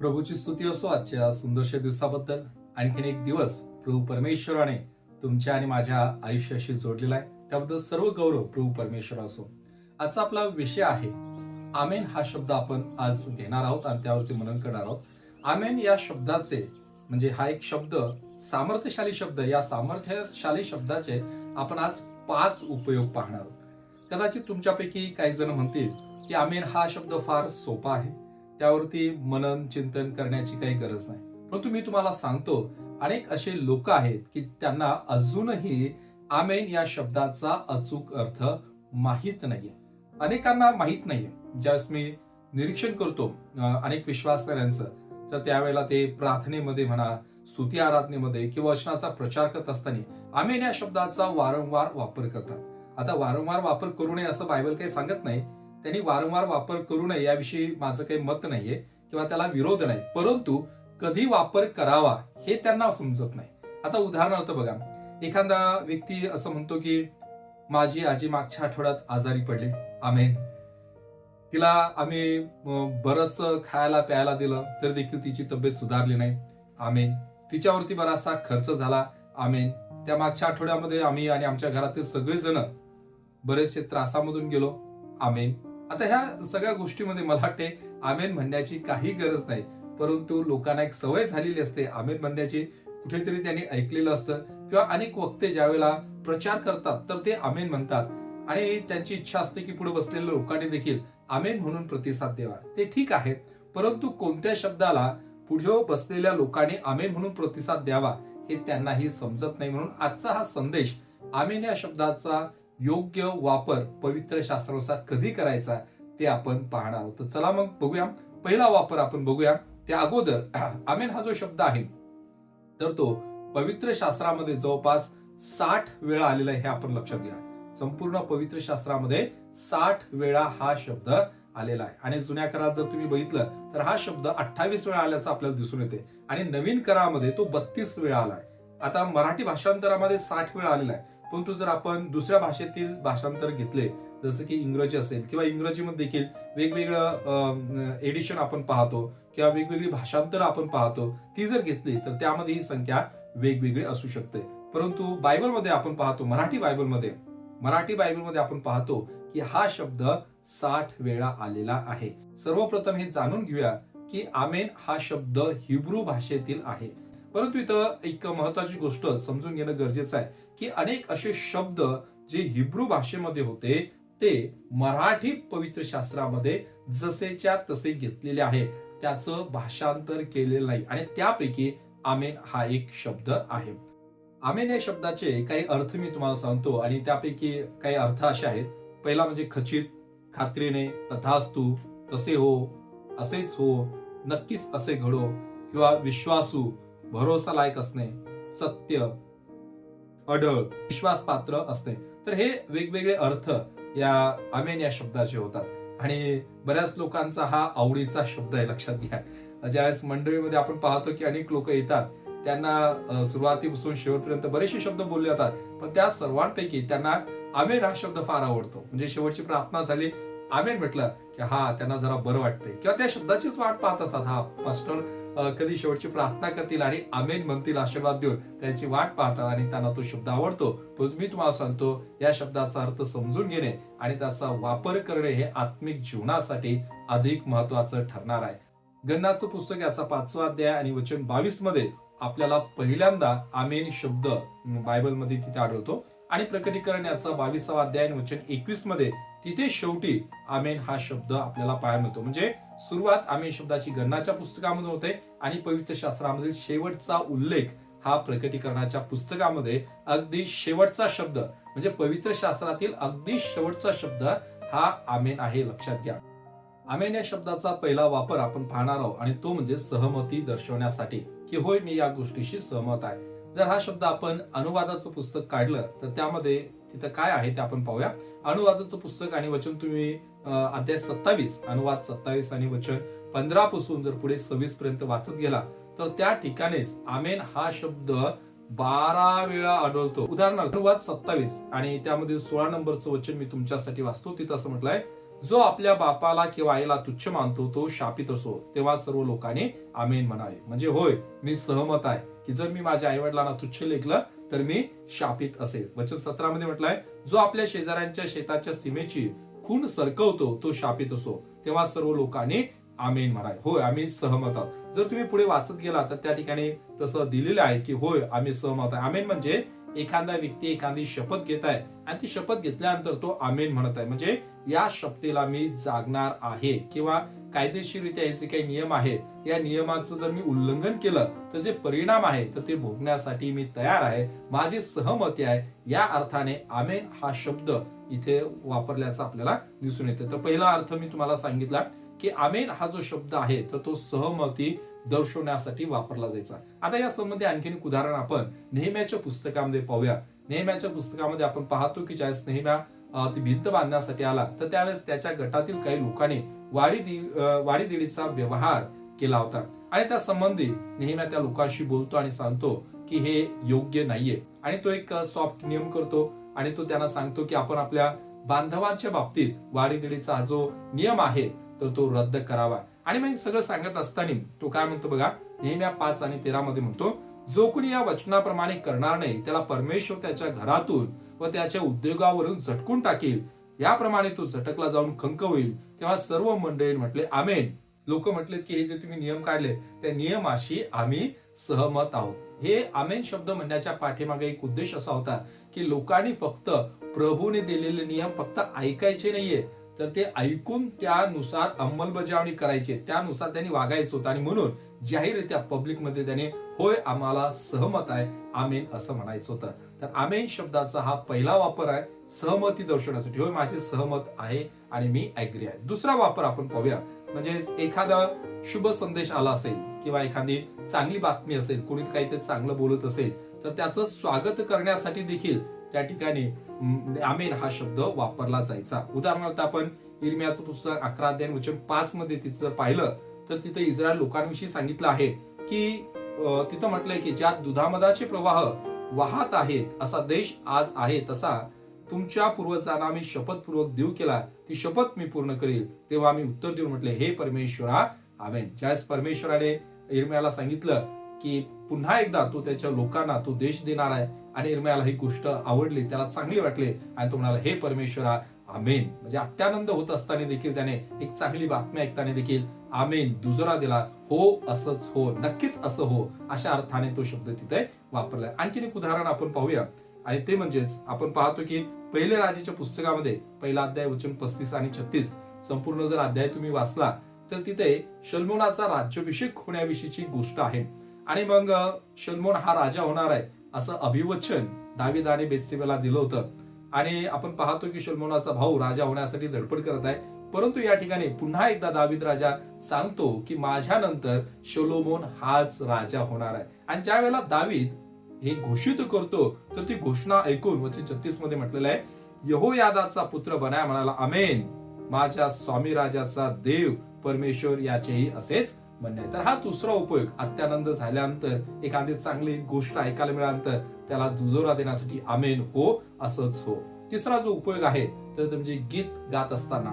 प्रभूची स्तुती असो आजच्या सुंदरशा दिवसाबद्दल. आणखीन एक दिवस प्रभू परमेश्वराने तुमच्या आणि माझ्या आयुष्याशी जोडलेला आहे. त्याबद्दल सर्व गौरव प्रभू परमेश्वर असो. आजचा आपला विषय आहे आमेन हा शब्द आपण आज घेणार आहोत आणि त्यावरती मनन करणार आहोत. आमेन या शब्दाचे म्हणजे हा एक शब्द सामर्थ्यशाली शब्द या सामर्थ्यशाली शब्दाचे आपण आज पाच उपयोग पाहणार आहोत. कदाचित तुमच्यापैकी काही जण म्हणतील की आमेन हा शब्द फार सोपा आहे. त्यावरती मनन चिंतन करण्याची काही गरज नाही. परंतु मी तुम्हाला सांगतो अनेक असे लोक आहेत की त्यांना अजूनही आमेन या शब्दाचा अचूक अर्थ माहीत नाहीये. अनेकांना माहीत नाहीये. ज्यास मी निरीक्षण करतो अनेक विश्वासणाऱ्यांचं तर त्यावेळेला ते प्रार्थनेमध्ये म्हणा स्तुती आराधनेमध्ये किंवा वचनाचा प्रचार करत असताना आमेन या शब्दाचा वारंवार वापर करतात. आता वारंवार वापर करू नये असं बायबल काही सांगत नाही त्यांनी वारंवार वापर करू नये याविषयी माझं काही मत नाहीये किंवा त्याला विरोध नाही. परंतु कधी वापर करावा हे त्यांना समजत नाही. आता उदाहरणार्थ बघा. एखादा व्यक्ती असं म्हणतो की माझी आजी मागच्या आठवड्यात आजारी पडली. आम्ही तिला आम्ही बरस खायला प्यायला दिलं तर देखील तिची तब्येत सुधारली नाही. आम्ही तिच्यावरती बराचसा खर्च झाला. आम्ही त्या मागच्या आठवड्यामध्ये आम्ही आणि आमच्या घरातील सगळेजण बरेचसे त्रासामधून गेलो. आम्ही आता ह्या सगळ्या गोष्टीमध्ये मला वाटते आमेन म्हणण्याची काही गरज नाही. परंतु लोकांना एक सवय झालेली असते आमेन म्हणण्याची. कुठेतरी त्यांनी ऐकलेलं असतं. किंवा अनेक वक्ते ज्यावेळेला प्रचार करतात तर ते आमेन म्हणतात. आणि त्यांची इच्छा असते की पुढे बसलेल्या लोकांनी देखील आमेन म्हणून प्रतिसाद द्यावा. ते ठीक आहे. परंतु कोणत्या शब्दाला पुढे बसलेल्या लोकांनी आमेन म्हणून प्रतिसाद द्यावा हे त्यांनाही समजत नाही म्हणून आजचा हा संदेश आमेन या शब्दाचा योग्य वापर पवित्र शास्त्रानुसार कधी करायचा ते आपण पाहणार आहोत. चला मग बघूया. पहिला वापर आपण बघूया. त्या अगोदर आमेन हा जो शब्द आहे तर तो पवित्र शास्त्रामध्ये जवळपास साठ वेळा आलेला आहे हे आपण लक्षात घ्या संपूर्ण पवित्र शास्त्रामध्ये साठ वेळा हा शब्द आलेला आहे. आणि जुन्या करात जर तुम्ही बघितलं तर हा शब्द अठ्ठावीस वेळा आल्याचा आपल्याला दिसून येते. आणि नवीन करामध्ये तो बत्तीस वेळा आलाय आता मराठी भाषांतरामध्ये साठ वेळा आलेला आहे. परंतु जर आपण दुसऱ्या भाषेतील भाषांतर घेतले जसं की इंग्रजी असेल किंवा इंग्रजीमध्ये देखील वेगवेगळं एडिशन आपण पाहतो किंवा वेगवेगळी भाषांतर आपण पाहतो ती जर घेतली तर त्यामध्ये ही संख्या वेगवेगळी असू शकते. परंतु बायबलमध्ये आपण पाहतो मराठी बायबलमध्ये मराठी बायबलमध्ये आपण पाहतो की हा शब्द साठ वेळा आलेला आहे. सर्वप्रथम हे जाणून घेऊया की आमेन हा शब्द हिब्रू भाषेतील आहे. परंतु इथं एक महत्वाची गोष्ट समजून घेणं गरजेचं आहे. की अनेक असे शब्द जे हिब्रू भाषेमध्ये होते ते मराठी पवित्र शास्त्रामध्ये जसेच्या तसे घेतलेले आहे त्याचं भाषांतर केलेलं नाही आणि त्यापैकी आमेन हा एक शब्द आहे. आमेन या शब्दाचे काही अर्थ मी तुम्हाला सांगतो आणि त्यापैकी काही अर्थ असे आहेत. पहिला म्हणजे खचित खात्रीने तथास्तू तसे हो असेच हो नक्कीच असे घडो किंवा विश्वासू भरोसा लायक असणे सत्य अडळ विश्वासपात्र असते. तर हे वेगवेगळे अर्थ या आमेन या शब्दाचे होतात. आणि बऱ्याच लोकांचा हा आवडीचा शब्द आहे लक्षात घ्या. ज्यावेळेस मंडळीमध्ये आपण पाहतो की अनेक लोक येतात त्यांना सुरुवातीपासून शेवटपर्यंत बरेचसे शब्द बोलले जातात. पण त्या सर्वांपैकी त्यांना आमेन हा शब्द फार आवडतो. म्हणजे शेवटची प्रार्थना झाली आमेन म्हटलं की हा त्यांना जरा बरं वाटतंय. किंवा त्या शब्दाचीच वाट पाहत असतात हा पास्टर कधी शेवटची प्रार्थना करतील आणि आमेन म्हणतील आशीर्वाद देऊन त्यांची वाट पाहतात आणि त्यांना तो शब्द आवडतो. परंतु मी तुम्हाला सांगतो या शब्दाचा अर्थ समजून घेणे आणि त्याचा वापर करणे हे आत्मिक जीवनासाठी अधिक महत्वाचं ठरणार आहे. गन्नाचं पुस्तक याचा पाचवा अध्याय आणि वचन बावीसमध्ये आपल्याला पहिल्यांदा आमेन शब्द बायबलमध्ये तिथे आढळतो. आणि प्रकटीकरण याचा बावीसावा अध्याय आणि वचन एकवीसमध्ये तिथे शेवटी आमेन हा शब्द आपल्याला पाहायला मिळतो. म्हणजे सुरुवात आमेन शब्दाची गणनाच्या पुस्तकामध्ये होते आणि पवित्र शास्त्रामधील शेवटचा उल्लेख हा प्रकटीकरणाच्या पुस्तकामध्ये अगदी शेवटचा शब्द म्हणजे पवित्र शास्त्रातील अगदी शेवटचा शब्द हा आमेन आहे लक्षात घ्या. आमेन या शब्दाचा पहिला वापर आपण पाहणार आहोत आणि तो म्हणजे सहमती दर्शवण्यासाठी की होय मी या गोष्टीशी सहमत आहे. जर हा शब्द आपण अनुवादाचं पुस्तक काढलं तर त्यामध्ये तिथं काय आहे ते आपण पाहूया. अनुवादाचं पुस्तक आणि वचन तुम्ही अध्याय सत्तावीस अनुवाद सत्तावीस आणि वचन पंधरा पासून जर पुढे सव्वीस पर्यंत वाचत गेला तर त्या ठिकाणीच आमेन हा शब्द बारा वेळा आढळतो. उदाहरणार्थ अनुवाद सत्तावीस आणि त्यामध्ये सोळा नंबरचं वचन मी तुमच्यासाठी वाचतो तिथं असं म्हटलंय जो आपल्या बापाला किंवा आईला तुच्छ मानतो तो शापित असो. तेव्हा सर्व लोकांनी आमेन म्हणावे. म्हणजे होय मी सहमत आहे की जर मी माझ्या आई वडिलांना तुच्छ लेखलं तर मी शापित असेल. वचन सतरामध्ये म्हटलंय जो आपल्या शेजाऱ्यांच्या शेताच्या सीमेची खून सरकवतो तो शापित असो. तेव्हा सर्व लोकांनी आमेन म्हणाय. होय आम्ही सहमत आहोत. जर तुम्ही पुढे वाचत गेला तर त्या ठिकाणी तसं दिलेलं आहे की होय आम्ही सहमत आहे आमेन म्हणजे एखादा व्यक्ती एखादी शपथ घेत आहे आणि ती शपथ घेतल्यानंतर तो आमेन म्हणत आहे. म्हणजे या शपथेला मी जागणार आहे किंवा कायदेशीररित्या याचे काही नियम आहेत या नियमाचं जर मी उल्लंघन केलं तर जे परिणाम आहे तर ते भोगण्यासाठी मी तयार आहे माझी सहमती आहे या अर्थाने आमेन हा शब्द इथे वापरल्याचा आपल्याला दिसून येते. तर पहिला अर्थ मी तुम्हाला सांगितला की आमेन हा जो शब्द आहे तर तो सहमती दर्शवण्यासाठी वापरला जायचा. आता या संबंधी आणखीन एक उदाहरण आपण नेहम्याच्या पुस्तकामध्ये पाहूया. नेहम्याच्या पुस्तकामध्ये आपण पाहतो की ज्यावेळेस नेहम्या ती भिंत बांधण्यासाठी आला तर त्यावेळेस त्याच्या गटातील काही लोकांनी वाडी वाडी दिडीचा व्यवहार केला होता. आणि त्या संबंधी नेहमी त्या लोकांशी बोलतो आणि सांगतो की हे योग्य नाहीये. आणि तो एक सॉफ्ट नियम करतो आणि तो त्यांना सांगतो की आपण आपल्या बांधवांच्या बाबतीत वाडीदिडीचा हा जो नियम आहे तर तो रद्द करावा. आणि मग सगळं सांगत असताना तो काय म्हणतो बघा नेहम्या पाच आणि तेरा मध्ये म्हणतो जो कोणी या वचनाप्रमाणे करणार नाही त्याला परमेश्वर त्याच्या घरातून व त्याच्या उद्योगावरून झटकून टाकील. याप्रमाणे तो झटकला जाऊन खंक होईल. तेव्हा सर्व मंडळी म्हटले आमेन. लोक म्हटले की हे जे तुम्ही नियम काढले त्या नियमाशी आम्ही सहमत आहोत. हे आमेन शब्द म्हणण्याच्या पाठीमागे एक उद्देश असा होता की लोकांनी फक्त प्रभूने दिलेले नियम फक्त ऐकायचे नाहीये. तर ते ऐकून त्यानुसार अंमलबजावणी करायची. त्यानुसार त्यांनी वागायचं होतं. आणि म्हणून जाहीररित्या पब्लिकमध्ये त्याने होय आम्हाला सहमत आहे. आमेन असं म्हणायचं होतं. तर आमेन शब्दाचा हा पहिला वापर आहे सहमती दर्शवण्यासाठी. होय माझे सहमत आहे आणि मी ऍग्री आहे. दुसरा वापर आपण पाहूया. म्हणजे एखादा शुभ संदेश आला असेल किंवा एखादी चांगली बातमी असेल कोणी काहीतरी चांगलं बोलत असेल तर त्याचं स्वागत करण्यासाठी देखील त्या ठिकाणी आमेन हा शब्द वापरला जायचा. उदाहरणार्थ आपण इर्मियाचं पुस्तक अकरा अध्याय वचन पाच मध्ये तिथं जर पाहिलं तर तिथे इस्रायल लोकांविषयी सांगितलं आहे की तिथं म्हटलंय की ज्या दुधामदाचे प्रवाह वाहत आहेत असा देश आज आहे तसा तुमच्या पूर्वजांना मी शपथपूर्वक देऊ केला. ती शपथ मी पूर्ण करील तेव्हा मी उत्तर देऊन म्हटले हे परमेश्वरा आमेन. ज्यास परमेश्वराने इरम्याला सांगितलं की पुन्हा एकदा तो त्याच्या लोकांना तो देश देणार आहे आणि इरम्याला ही गोष्ट आवडली त्याला चांगली वाटले आणि तो म्हणाला हे परमेश्वरा आमेन. म्हणजे अत्यानंद होत असताना देखील त्याने एक चांगली बातमी ऐकताना देखील आमेन. दुजोरा दिला हो असंच हो नक्कीच असं हो अशा अर्थाने तो शब्द तिथे वापरलाय. आणखीन एक उदाहरण आपण पाहूया. आणि ते म्हणजेच आपण पाहतो की पहिले राजेच्या पुस्तकामध्ये पहिला अध्याय वचन पस्तीस आणि छत्तीस संपूर्ण जर अध्याय तुम्ही वाचला तर तिथे शलमोनाचा राज्याभिषेक होण्याविषयीची गोष्ट आहे. आणि मग शलमोन हा राजा होणार आहे असं अभिवचन दाविदाने बेत्सेबेला दिलं होतं. आणि आपण पाहतो की शलमोनाचा भाऊ राजा होण्यासाठी धडपड करत आहे. परंतु या ठिकाणी पुन्हा एकदा दावीद राजा सांगतो की माझ्यानंतर शोलोमोन हाच राजा होणार आहे. आणि ज्या वेळेला दावीद हे घोषित करतो तर ती घोषणा ऐकून वचन छत्तीसमध्ये म्हटलेलं आहे यहोयादाचा पुत्र बनाय म्हणाला अमेन माझ्या स्वामी राजाचा देव परमेश्वर याचेही असेच म्हणणे तर हा दुसरा उपयोग अत्यानंद झाल्यानंतर एखादी चांगली गोष्ट ऐकायला मिळाल्यानंतर त्याला दुजोरा देण्यासाठी आमेन हो असंच हो. तिसरा जो उपयोग आहे तर तुमचे म्हणजे गीत गात असताना.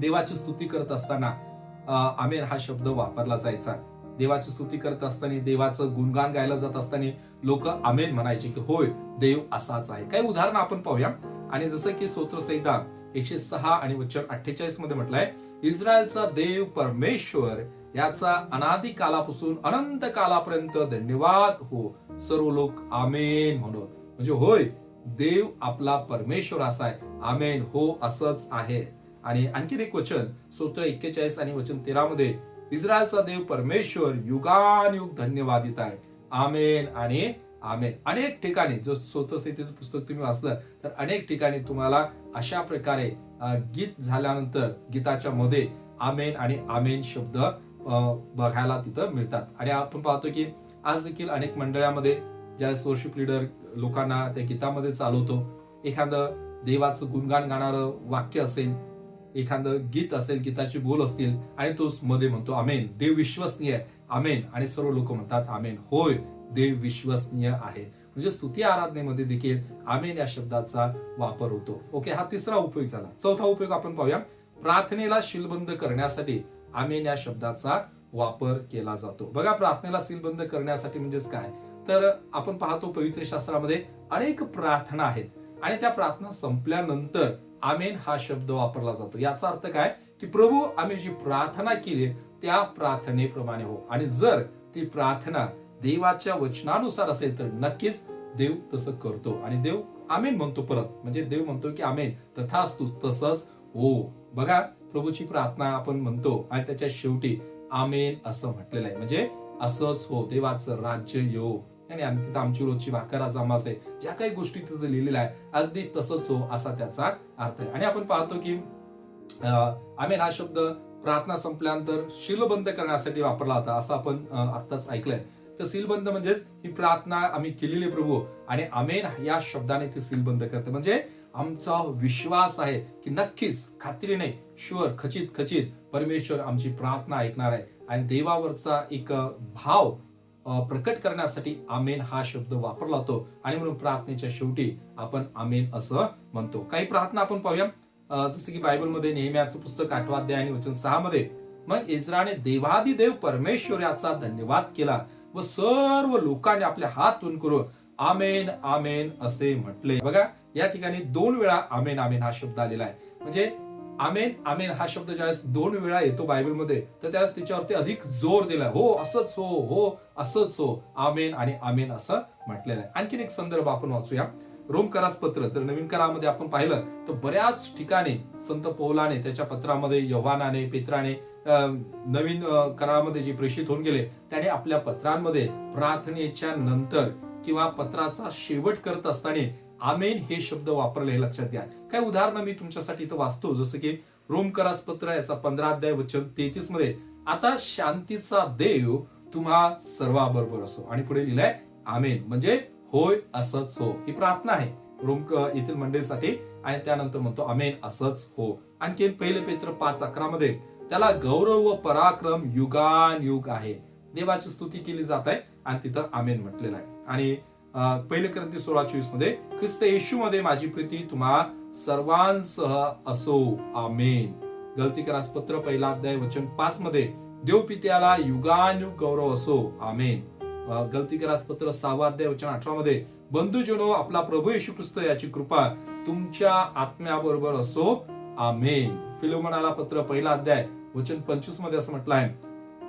देवाची स्तुती करत असताना आमेर आमेन हा शब्द वापरला जायचा. देवाची स्तुती करत असताना देवाचं गुणगान गायला जात असताना लोक आमेन म्हणायचे की होय देव असाच आहे. काही उदाहरण आपण पाहूया. आणि जसं की स्तोत्रसंहिता एकशे सहा आणि वचन अठ्ठेचाळीसमध्ये म्हटलंय इस्रायलचा देव परमेश्वर याचा अनादी कालापासून अनंत कालापर्यंत धन्यवाद हो सर्व लोक आमेन म्हणून. म्हणजे होय देव आपला परमेश्वर असा आहे. आमेन हो असंच आहे. आणि आणखीन एक वचन सूत्र एक्केचाळीस आणि वचन तेरा मध्ये इस्रायलचा देव परमेश्वर युगानयुग धन्यवादित आहे. आमेन आणि आमेन. अनेक ठिकाणी जर स्वतःसेतीचं पुस्तक तुम्ही वाचलं तर अनेक ठिकाणी तुम्हाला अशा प्रकारे गीत झाल्यानंतर गीताच्या मध्ये आमेन आणि आमेन शब्द बघायला तिथं मिळतात. आणि आपण पाहतो की आज देखील अनेक मंडळामध्ये ज्या वर्षिप लीडर लोकांना त्या गीतामध्ये चालवतो एखादं देवाचं गुणगान गाणारं वाक्य असेल एखादं गीत असेल गीताचे बोल असतील आणि तो मध्ये म्हणतो आमेन देव विश्वसनीय आमेन. आणि सर्व लोक म्हणतात आमेन. होय देव विश्वसनीय आहे. म्हणजे स्तुती आराधनेमध्ये देखील आमेन या शब्दाचा वापर होतो. ओके हा तिसरा उपयोग झाला. चौथा उपयोग आपण पाहूया. प्रार्थनेला शिलबंद करण्यासाठी आमेन या शब्दाचा वापर केला जातो. बघा प्रार्थनेला सीलबंद करण्यासाठी म्हणजेच काय? तर आपण पाहतो पवित्र शास्त्रामध्ये अनेक प्रार्थना आहेत. आणि त्या प्रार्थना संपल्यानंतर आमेन हा शब्द वापरला जातो. याचा अर्थ काय? की प्रभू आम्ही जी प्रार्थना केली त्या प्रार्थनेप्रमाणे हो. आणि जर ती प्रार्थना देवाच्या वचनानुसार असेल तर नक्कीच देव तसं करतो. आणि देव आमेन म्हणतो परत. म्हणजे देव म्हणतो की आमेन. तथाच तू तसंच हो. बघा प्रभूची प्रार्थना आपण म्हणतो आणि त्याच्या शेवटी आमेन असं म्हटलेलं आहे. म्हणजे असंच हो देवाचं राज्य येऊ आणि आम- तिथं आमची रोजची भाकर आज आहे. ज्या काही गोष्टी तिथं लिहिलेल्या आहे अगदी तसंच हो असा त्याचा अर्थ आहे. आणि आपण पाहतो की अं, आमेन हा शब्द प्रार्थना संपल्यानंतर शिलबंद करण्यासाठी वापरला होता असं आपण आत्ताच ऐकलंय. तर सीलबंद म्हणजेच ही प्रार्थना आम्ही केलेली प्रभू. आणि आमेन या शब्दाने ते सीलबंद करते. म्हणजे आमचा विश्वास आहे की नक्कीच खात्रीने शुअर खचित खचित. परमेश्वर आमची प्रार्थना ऐकणार आहे. आणि देवावरचा एक भाव प्रकट करण्यासाठी आमेन हा शब्द वापरला जातो आणि म्हणून प्रार्थनेच्या शेवटी आपण आमेन असं म्हणतो. काही प्रार्थना आपण पाहूया. जसं की बायबलमध्ये नेहम्याचं पुस्तक आठवा अध्याय आणि वचन सहा मध्ये मग इस्राने देवादिदेव परमेश्वर याचा धन्यवाद केला व सर्व लोकांनी आपले हात उन करून आमेन आमेन असे म्हटले. बघा या ठिकाणी दोन वेळा आमेन आमेन हा शब्द आलेला आहे. म्हणजे आमेन आमेन. हा शब्द ज्यावेळेस दोन वेळा येतो बायबलमध्ये तर त्यावेळेस त्याच्यावरती अधिक जोर दिला हो असंच हो हो असंच हो. आमेन आणि आमेन असं म्हटलेलं आहे. आणखीन एक संदर्भ आपण वाचूया. रोम करास पत्र जर नवीन करामध्ये आपण पाहिलं तर बऱ्याच ठिकाणी संत पौलाने त्याच्या पत्रामध्ये यव्हानाने पेत्राने नवीन करामध्ये जे प्रेषित होऊन गेले त्याने आपल्या पत्रांमध्ये प्रार्थनेच्या नंतर किंवा पत्राचा शेवट करत असताना आमेन हे शब्द वापरले हे लक्षात घ्या. काय उदाहरणं मी तुमच्यासाठी इथं वाचतो. जसं की रोम करासपत्र याचा पंधरा अध्याय वचन तेहतीसमध्ये आता शांतीचा देव तुम्हा सर्वाबरोबर असो. आणि पुढे लिहिलंय आमेन. म्हणजे होय असंच हो. ही प्रार्थना आहे. रोम येथील मंडळीसाठी. आणि त्यानंतर म्हणतो आमेन असंच हो. आणखीन पहिले पेत्र पाच अकरा मध्ये त्याला गौरव व पराक्रम युगान युग आहे. देवाची स्तुती केली जात आहे. आणि तिथं आमेन म्हटलेलं आहे. आणि पहिले ग्रंथी सोळा चोवीसमध्ये ख्रिस्त येशू मध्ये माझी प्रीती तुम्हा सर्वांसह असो. आमेन. गलती करास पत्र पहिला अध्याय वचन पाच मध्ये देव पित्याला युगानुयुग गौरव असो. आमेन. गलती करास पत्र सहावा अध्याय वचन अठरा मध्ये बंधुजनो आपला प्रभू येशू ख्रिस्त याची कृपा तुमच्या आत्म्याबरोबर असो. आमेन. फिलोमनाला पत्र पहिला अध्याय वचन पंचवीसमध्ये असं म्हटलं आहे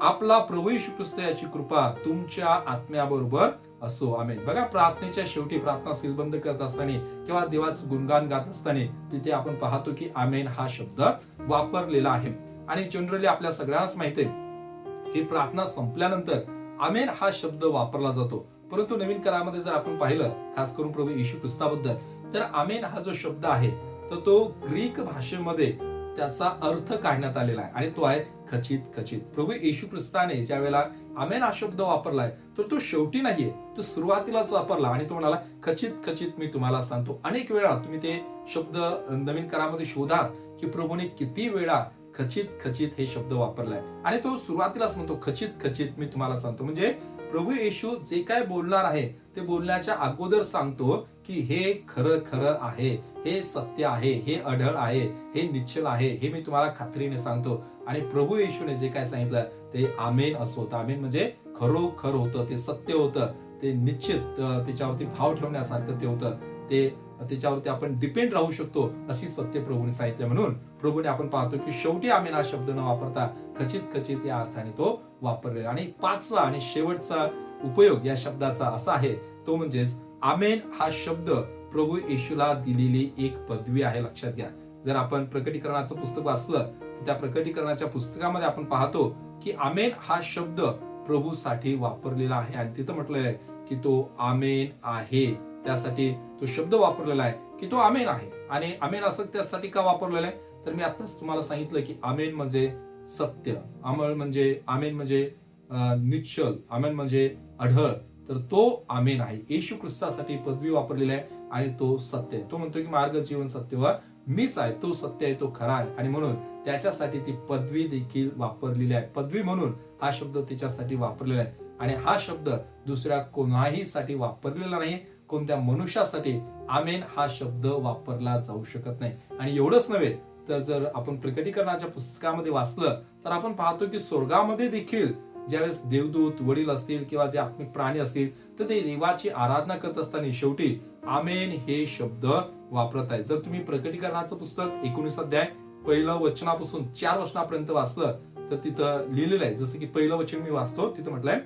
आपला प्रभू येशू ख्रिस्त याची कृपा तुमच्या आत्म्याबरोबर असो आमेन. बघा प्रार्थनेच्या शेवटी प्रार्थना सीलबंद करत असताना किंवा देवाचं गुणगान गात असताना तिथे आपण पाहतो की आमेन हा शब्द वापरलेला आहे. आणि जनरली आपल्या सगळ्यांनाच माहिती आहे की प्रार्थना संपल्यानंतर आमेन हा शब्द वापरला जातो. परंतु नवीन करामध्ये जर आपण पाहिलं खास करून प्रभू येशू ख्रिस्ताबद्दल तर आमेन हा जो शब्द आहे तर तो ग्रीक भाषेमध्ये त्याचा अर्थ काढण्यात आलेला आहे. आणि तो आहे खचित खचित. प्रभू येशू ख्रिस्ताने ज्या वेळेला आमेन हा शब्द वापरलाय. तर तो शेवटी नाहीये. तो सुरुवातीलाच वापरला आणि तो म्हणाला खचित खचित मी तुम्हाला सांगतो. अनेक वेळा तुम्ही ते शब्द नवीन करामध्ये शोधा की प्रभूने किती वेळा खचित खचित हे शब्द वापरलाय. आणि तो सुरुवातीलाच म्हणतो खचित खचित मी तुम्हाला सांगतो. म्हणजे प्रभू येशू जे काय बोलणार आहे ते बोलण्याच्या अगोदर सांगतो की हे खरं खरं आहे. हे सत्य आहे. हे अढळ आहे. हे निश्चल आहे. हे मी तुम्हाला खात्रीने सांगतो. आणि प्रभू येशूने जे काय सांगितलं ते आमेन असं होतं आमेन म्हणजे खरोखर होतं ते सत्य होतं ते निश्चित त्याच्यावरती भाव ठेवण्यासारखं ते होतं. ते त्याच्यावरती आपण डिपेंड राहू शकतो अशी सत्य प्रभूने सांगितलं म्हणून प्रभूने आपण पाहतो की शेवटी आम्ही हा शब्द न वापरता खचित खचित या अर्थाने तो वापरलेला आणि पाचवा आणि शेवटचा उपयोग या शब्दाचा असा आहे तो म्हणजेच आमेन हा शब्द प्रभू येशूला दिलेली एक पदवी आहे. लक्षात घ्या. जर आपण प्रकटीकरणाचं पुस्तक वाचलं तर त्या प्रकटीकरणाच्या पुस्तकामध्ये आपण पाहतो की आमेन हा शब्द प्रभूसाठी वापरलेला आहे. आणि तिथं म्हटलेलं आहे की तो आमेन आहे. त्यासाठी तो शब्द वापरलेला आहे की तो आमेन आहे. आणि आमेन असं त्यासाठी का वापरलेला आहे? तर मी आताच तुम्हाला सांगितलं की आमेन म्हणजे सत्य अमळ म्हणजे आमेन म्हणजे निश्चल आमेन म्हणजे अढळ. तर तो आमेन आहे. येशू ख्रिस्तासाठी पदवी वापरलेली आहे आणि तो सत्य आहे. तो म्हणतो की मार्ग जीवन सत्यवर मीच आहे तो सत्य आहे तो खरा आहे. आणि म्हणून त्याच्यासाठी ती पदवी देखील वापरलेली आहे. पदवी म्हणून हा शब्द तिच्यासाठी वापरलेला आहे. आणि हा शब्द दुसऱ्या कोणाही साठी वापरलेला नाही कोणत्या मनुष्यासाठी आमेन हा शब्द वापरला जाऊ शकत नाही. आणि एवढंच नव्हे तर जर आपण प्रकटीकरणाच्या पुस्तकामध्ये वाचलं तर आपण पाहतो की स्वर्गामध्ये देखील ज्यावेळेस देवदूत वडील असतील किंवा जे आत्मिक प्राणी असतील तर ते देवाची आराधना करत असताना शेवटी आमेन हे शब्द वापरत आहे. जर तुम्ही प्रकटीकरणाचं पुस्तक एकोणीस अध्याय पहिलं वचनापासून चार वचनापर्यंत वाचलं तर तिथं लिहिलेलं आहे. जसं की पहिलं वचन मी वाचतो तिथं म्हटलंय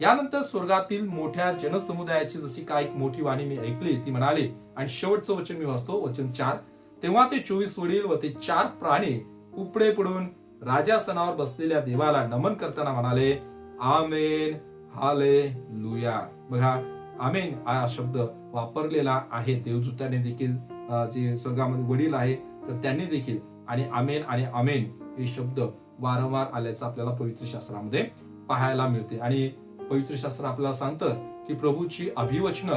यानंतर स्वर्गातील मोठ्या जनसमुदायाची जशी काय एक मोठी वाणी मी ऐकली ती म्हणाली आणि शेवटचं वचन मी वाचतो वचन चार तेव्हा ते चोवीस वडील व ते चार प्राणी उपडे पडून राजासनावर बसलेल्या देवाला नमन करताना म्हणाले आमेन हाले लुया बघा आमेन हा शब्द वापरलेला आहे. देवदूताने देखील जे स्वर्गामध्ये वडील आहे तर त्यांनी देखील आणि आमेन आणि आमेन हे शब्द वारंवार आल्याचं आपल्याला पवित्र शास्त्रामध्ये पाहायला मिळते. आणि पवित्र शास्त्र आपल्याला सांगतं की प्रभूची अभिवचन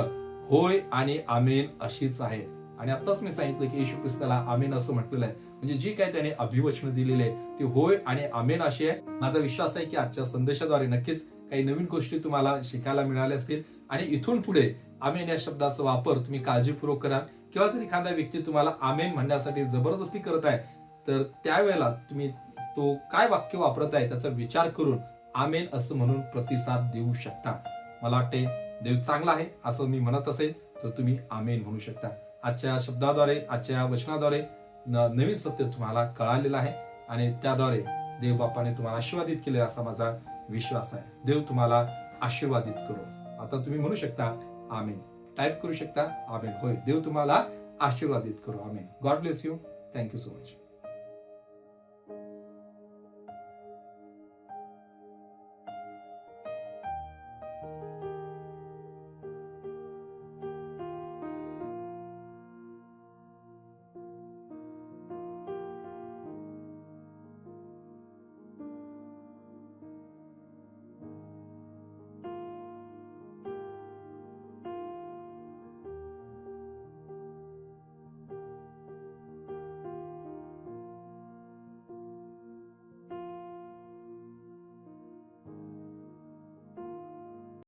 होय आणि आमेन अशीच आहे. आणि आताच मी सांगितलं की येशू ख्रिस्ताला आमेन असं म्हटलेलं आहे. म्हणजे जी काय त्याने अभिवचन दिलेली आहे ती होय आणि आमेन अशी आहे. माझा विश्वास आहे की आजच्या संदेशाद्वारे नक्कीच काही नवीन गोष्टी तुम्हाला शिकायला मिळाल्या असतील. आणि इथून पुढे आमेन या शब्दाचा वापर तुम्ही काळजीपूर्वक करा किंवा जर एखादा व्यक्ती तुम्हाला आमेन म्हणण्यासाठी जबरदस्ती करत आहे तर त्यावेळेला तुम्ही तो काय वाक्य वापरत आहे त्याचा विचार करून आमेन असं म्हणून प्रतिसाद देऊ शकता. मला वाटते देव चांगला आहे असं मी म्हणत असेल तर तुम्ही आमेन म्हणू शकता. आजच्या शब्दाद्वारे आजच्या वचनाद्वारे नवीन सत्य तुम्हाला कळालेलं आहे आणि त्याद्वारे देव बापाने तुम्हाला आशीर्वादित केले असा माझा विश्वास आहे. देव तुम्हाला आशीर्वादित करो. आता तुम्ही म्हणू शकता आमेन टाईप करू शकता आमेन होय देव तुम्हाला आशीर्वादित करो amen God bless you thank you so much